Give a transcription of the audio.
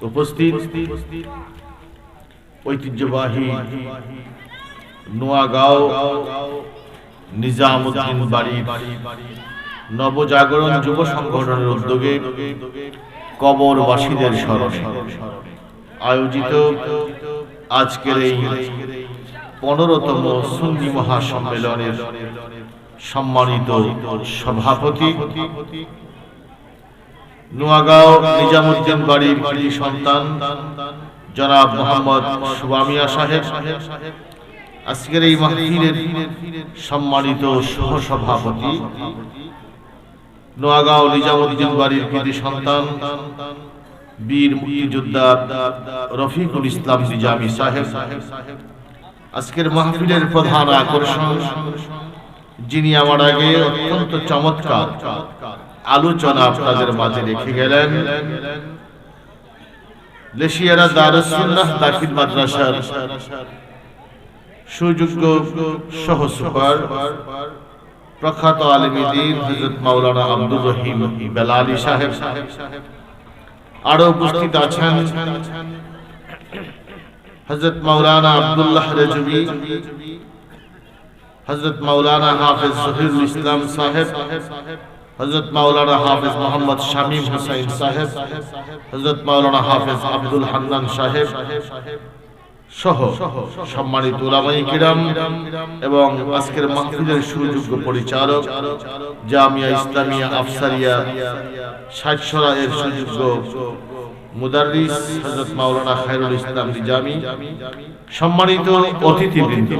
উপস্থিত ঐতিহ্যবাহী নোয়াগাঁও নিজামুদ্দিন বাড়ি নবজাগরণ যুব সংগঠনের উদ্যোগে কবরবাসীদের স্মরণে আয়োজিত আজকের এই পনেরোতম সুন্নি মহাসম্মেলনের সম্মানিত সভাপতি নোয়াগাঁও নিজামুদ্দিন বাড়ির কৃতি সন্তান, জনাব মোহাম্মদ সুবামিয়া সাহেব। আজকের এই মাহফিলের সম্মানিত সহসভাপতি, নোয়াগাঁও নিজামুদ্দিন বাড়ির কৃতি সন্তান, বীর মুক্তিযোদ্ধা রফিকুল ইসলাম নিজামী সাহেব। আজকের মাহফিলের প্রধান আকর্ষণ যিনি আমার আগে অত্যন্ত চমৎকার আলোচনা আপনাদের মাঝে রেখে গেলেন। লেশিয়ারা সাহেব। আরও উপস্থিত আছেন হজরত মাওলানা আব্দুল্লাহ রেজবি হজরত মাওলানা হাফিজ জহিরুল ইসলাম সাহেব। হজরত মাওলানা হাফিজ মোহাম্মদ শামীম হুসাইন সাহেব হজরত মাওলানা হাফিজ আব্দুল হান্নান সাহেব সহ সম্মানিত উলামাই কিরাম এবং আজকের মাহফিলের সুযোগ্য পরিচালক জামিয়া ইসলামিয়া আফসারিয়া ষাটশরা এর সুযোগ্য মুদারিস হজরত মাওলানা খায়রুল ইসলাম সম্মানিত অতিথিবৃন্দ।